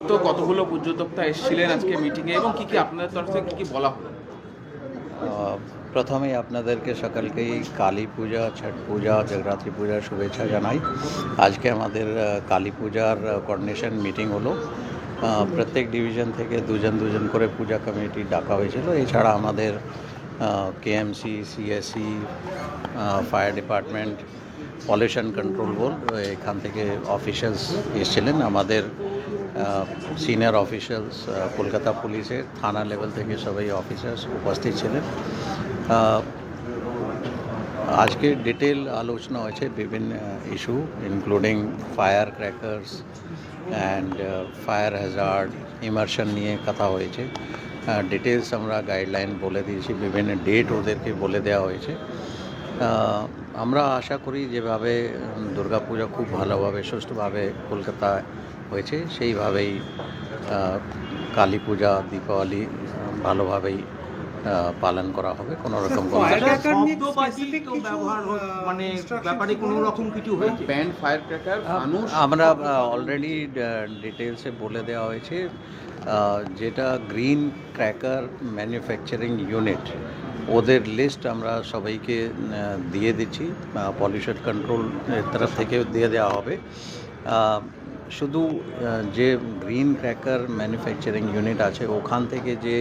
তো কতগুলো পুজোদ্যোক্তা এসেছিলেন আজকে মিটিংয়ে এবং আপনাদের তরফ থেকে কি কি বলা হলো? আহ, প্রথমেই আপনাদেরকে সকালকেই কালী পূজা ছট পূজা জগরাত্রি পূজার শুভেচ্ছা জানাই। আজকে আমাদের কালী পূজার কোঅর্ডিনেশন মিটিং হলো। প্রত্যেক ডিভিশন থেকে দুজন দুজন করে পূজা কমিটি ডাকা হয়েছিল। এছাড়া আমাদের KMC CSC fire department pollution control board এখান থেকে অফিসিয়ালস এসেছিলেন। আমাদের সিনিয়র অফিসিয়ালস কলকাতা পুলিশের থানা লেভেল থেকে সবাই অফিসার্স উপস্থিত ছিলেন। আজকে ডিটেল আলোচনা হয়েছে বিভিন্ন issue including fire crackers and fire hazard immersion নিয়ে কথা হয়েছে। ডিটেলস আমরা গাইডলাইন বলে দিয়েছি, বিভিন্ন ডেট ওদেরকে বলে দেওয়া হয়েছে। আমরা আশা করি যেভাবে দুর্গাপূজা খুব ভালোভাবে, সুষ্ঠুভাবে কলকাতায় হয়েছে সেইভাবেই কালী পূজা দীপাবলি ভালোভাবেই পালন করা হবে কোনো রকম মানে ব্যাপারে কোনো রকম কিছু হয়েছে? ব্যান্ড ফায়ার ক্র্যাকার মানুষ আমরা অলরেডি ডিটেলসে বলে দেওয়া হয়েছে যেটা গ্রিন ক্র্যাকার ম্যানুফ্যাকচারিং ইউনিট ওদের লিস্ট আমরা সবাইকে দিয়ে দিচ্ছি পলিউশন কন্ট্রোল তরফ থেকে দিয়ে দেওয়া হবে। শুধু যে গ্রিন ক্র্যাকার ম্যানুফ্যাকচারিং ইউনিট আছে ওখান থেকে যে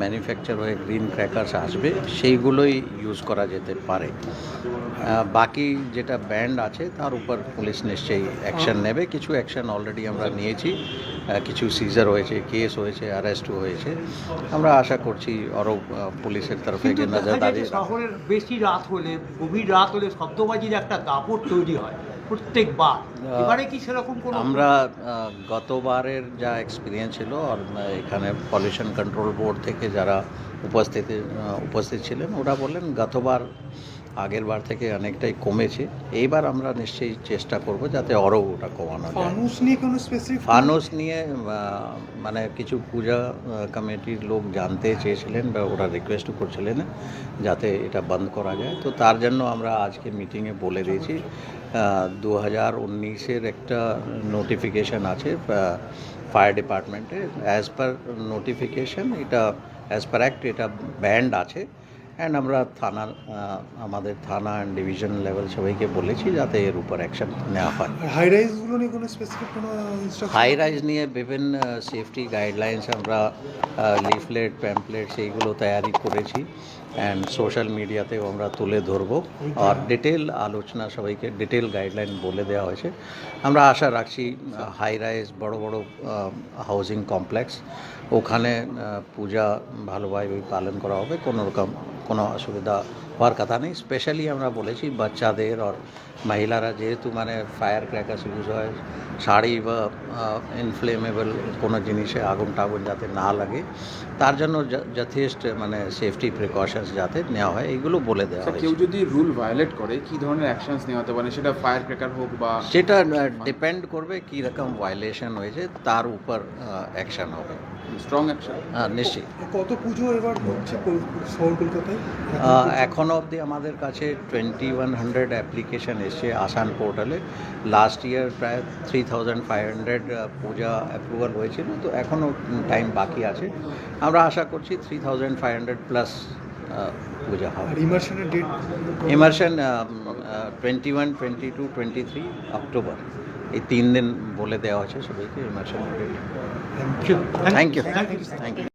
ম্যানুফ্যাকচার হয়ে গ্রিন ক্র্যাকার্স আসবে সেইগুলোই ইউজ করা যেতে পারে। বাকি যেটা ব্যান্ড আছে তার উপর পুলিশ নিশ্চয়ই অ্যাকশন নেবে। কিছু অ্যাকশন অলরেডি আমরা নিয়েছি। কিছু সিজার হয়েছে কেস হয়েছে অ্যারেস্টও হয়েছে। আমরা আশা করছি আরও পুলিশের তরফে যে নজরদারি শহরের বেশি রাত হলে গভীর রাত হলে শব্দবাজির একটা দাপট তৈরি হয়। প্রত্যেকবার। এবারে কি সেরকম কোনো আমরা গতবারের যা এক্সপিরিয়েন্স ছিল আর এখানে পলিউশন কন্ট্রোল বোর্ড থেকে যারা উপস্থিত উপস্থিত ছিলেন ওরা বললেন গতবার আগের বার থেকে অনেকটাই কমেছে। এইবার আমরা নিশ্চয়ই চেষ্টা করব যাতে আরও ওটা কমানো যায়। ফানুস নিয়ে কোনো স্পেসিফিক ফানুস নিয়ে মানে কিছু পূজা কমিটির লোক জানতে চেয়েছিলেন বা ওরা রিকোয়েস্টও করছিলেন যাতে এটা বন্ধ করা যায়। তো তার জন্য আমরা আজকে মিটিংয়ে বলে দিয়েছি। দু হাজার উনিশের একটা নোটিফিকেশান আছে ফায়ার ডিপার্টমেন্টে অ্যাজ পার নোটিফিকেশান এটা অ্যাজ পার অ্যাক্ট এটা ব্যান্ড আছে। অ্যান্ড আমরা থানার আমাদের থানা অ্যান্ড ডিভিশন লেভেল সবাইকে বলেছি যাতে এর উপর অ্যাকশন নেওয়া হয়। হাই রাইজগুলো নিয়ে কোনো স্পেসিফিক কোনো হাই রাইজ নিয়ে বিভিন্ন সেফটি গাইডলাইন্স আমরা লিফলেট প্যাম্পলেট সেইগুলো তৈরি করেছি। অ্যান্ড সোশ্যাল মিডিয়াতেও আমরা তুলে ধরবো। আর ডিটেল আলোচনা সবাইকে ডিটেল গাইডলাইন বলে দেওয়া হয়েছে। আমরা আশা রাখছি হাই রাইজ বড় বড় হাউজিং কমপ্লেক্স ওখানে পূজা ভালোভাবে পালন করা হবে। কোনো রকম কোনো অসুবিধা হওয়ার কথা নেই। স্পেশালি আমরা বলেছি বাচ্চাদের আর মহিলারা যেহেতু মানে ফায়ার ক্র্যাকার্স ইউজ হয় শাড়ি বা ইনফ্লেমেবল কোনো জিনিসে আগুন টাগুন যাতে না লাগে তার জন্য যথেষ্ট মানে সেফটি প্রিকশনস যাতে নেওয়া হয় এইগুলো বলে দেওয়া আচ্ছা, কেউ যদি রুল ভায়োলেট করে কি ধরনের অ্যাকশনস নেওয়া হতে পারে? সেটা ফায়ার ক্র্যাকার হোক বা সেটা ডিপেন্ড করবে কী রকম ভায়োলেশন হয়েছে তার উপর অ্যাকশন হবে। স্ট্রং অ্যাকশন হ্যাঁ, নিশ্চয়ই কত পুজো এবার হচ্ছে শহর কলকাতায়? অবধি আমাদের কাছে টোয়েন্টি ওয়ান হান্ড্রেড অ্যাপ্লিকেশান এসছে আসান পোর্টালে লাস্ট ইয়ার প্রায় three thousand five hundred puja approval হয়েছিল তো এখনও টাইম বাকি আছে। আমরা আশা করছি three thousand five hundred plus puja হবে ইমার্শনের date immersion twenty one twenty two twenty three October এই তিন দিন বলে দেওয়া হয়েছে সবাইকে immersion thank you thank you thank you